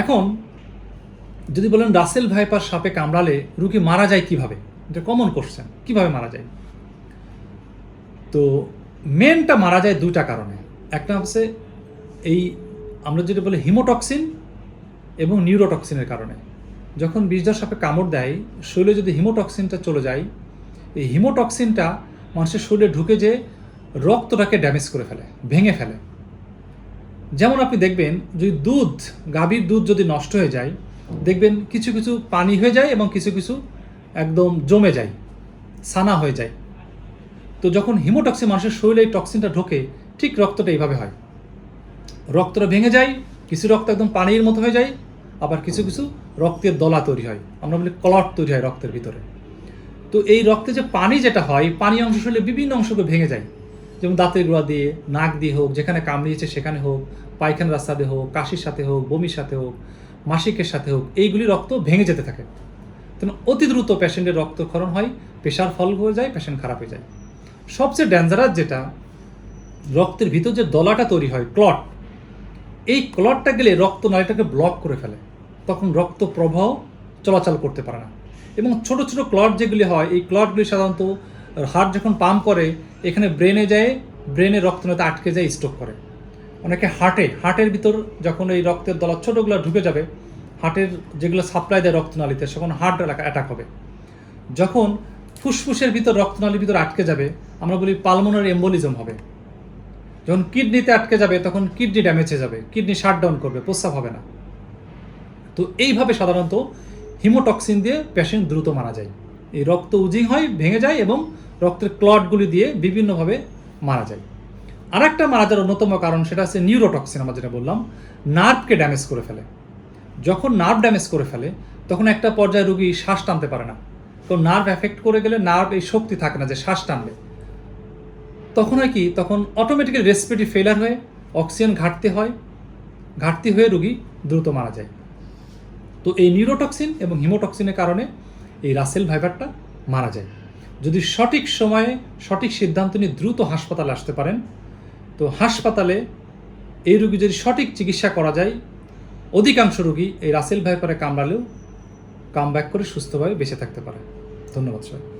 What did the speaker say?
এখন, যদি বলেন রাসেল ভাইপার সাপে কামড়ালে রুগী মারা যায় কীভাবে? এটা কমন কোশ্চেন কীভাবে মারা যায়? তো মেনটা মারা যায় দুইটা কারণে। একটা হচ্ছে এই, আমরা যেটা বলি হিমোটক্সিন এবং নিউরোটক্সিনের কারণে। যখন বিষধর সাপে কামড় দেয়, শরীরে যদি হিমোটক্সিনটা চলে যায়, এই হিমোটক্সিনটা মানুষের শরীরে ঢুকে যে রক্তটাকে ড্যামেজ করে ফেলে, ভেঙে ফেলে। যেমন আপনি দেখবেন, যদি দুধ, গাভীর দুধ যদি নষ্ট হয়ে যায়, দেখবেন কিছু কিছু পানি হয়ে যায় এবং কিছু কিছু একদম জমে যায়, সানা হয়ে যায়। তো যখন হিমোটক্সিন মানুষের শরীরে এই টক্সিনটা ঢোকে, ঠিক রক্তটা এইভাবে হয়। রক্তটা ভেঙে যায়, কিছু রক্ত একদম পানির মতো হয়ে যায়, আবার কিছু কিছু রক্তের দলা তৈরি হয়। আমরা বলি ক্লট তৈরি হয় রক্তের ভিতরে। তো এই রক্তে যে পানি যেটা হয় পানি অংশ শরীরে বিভিন্ন অংশকে ভেঙে যায়। যেমন দাঁতের গোড়া দিয়ে, নাক দিয়ে হোক, যেখানে কামড়িয়েছে সেখানে হোক পায়খানা দিয়ে হোক, কাশির সাথে হোক, বমির সাথে হোক, মাসিকের সাথে হোক, এইগুলি রক্ত ভেঙে যেতে থাকে। তেমন অতি দ্রুত পেশেন্টের রক্তক্ষরণ হয় প্রেশার ফল হয়ে যায়, পেশেন্ট খারাপ হয়ে যায়। সবচেয়ে ডেঞ্জারাস যেটা, রক্তের ভিতর যে দলাটা তৈরি হয় ক্লট এই ক্লটটা গেলে রক্ত নালীটাকে ব্লক করে ফেলে। তখন রক্ত প্রবাহ চলাচল করতে পারে না। এবং ছোট ছোট ক্লট যেগুলি হয়, এই ক্লটগুলি সাধারণত হার্ট যখন পাম্প করে, এখানে ব্রেনে যায় ব্রেনে রক্তনালীতে আটকে যায় স্ট্রোক করে। অনেকে হার্টে, হার্টের ভিতর যখন এই রক্তের দলা ছোটোগুলো ঢুকে যাবে, হার্টের যেগুলো সাপ্লাই দেয় রক্তনালীতে তখন হার্ট অ্যাটাক হবে। যখন ফুসফুসের ভিতর রক্তনালীর ভিতর আটকে যাবে, আমরা বলি পালমোনারি এম্বোলিজম হবে। যখন কিডনিতে আটকে যাবে, তখন কিডনি ড্যামেজ হয়ে যাবে কিডনি শাটডাউন করবে, প্রস্রাব হবে না। তো এইভাবে সাধারণত হিমোটক্সিন দিয়ে পেশেন্ট দ্রুত মারা যায়। এই রক্ত উজিং হয়, ভেঙে যায় এবং রক্তের ক্লটগুলি দিয়ে বিভিন্নভাবে মারা যায়। আর একটা মারা যাওয়ার অন্যতম কারণ সেটা হচ্ছে নিউরোটক্সিন আমরা যেটা বললাম নার্ভকে ড্যামেজ করে ফেলে। যখন নার্ভ ড্যামেজ করে ফেলে, তখন একটা পর্যায়ে রুগী শ্বাস টানতে পারে না। তো নার্ভ এফেক্ট করে গেলে নার্ভ এই শক্তি থাকে না যে শ্বাস টানবে। তখন হয় কি, তখন অটোমেটিক্যালি রেসপিরেটরি ফেলার হয়ে অক্সিজেন ঘাটতি হয়, ঘাটতি হয়ে রুগী দ্রুত মারা যায়। তো এই নিউরোটক্সিন এবং হিমোটক্সিনের কারণে এই রাসেল ভাইবারটা মারা যায়। যদি সঠিক সময়ে সঠিক সিদ্ধান্ত নিয়ে দ্রুত হাসপাতালে আসতে পারেন তো হাসপাতালে এই রুগী যদি সঠিক চিকিৎসা করা যায়, অধিকাংশ রুগী এই রাসেল ভাইপারে কামড়ালেও কাম ব্যাক করে সুস্থভাবে বেঁচে থাকতে পারে। ধন্যবাদ, স্যার।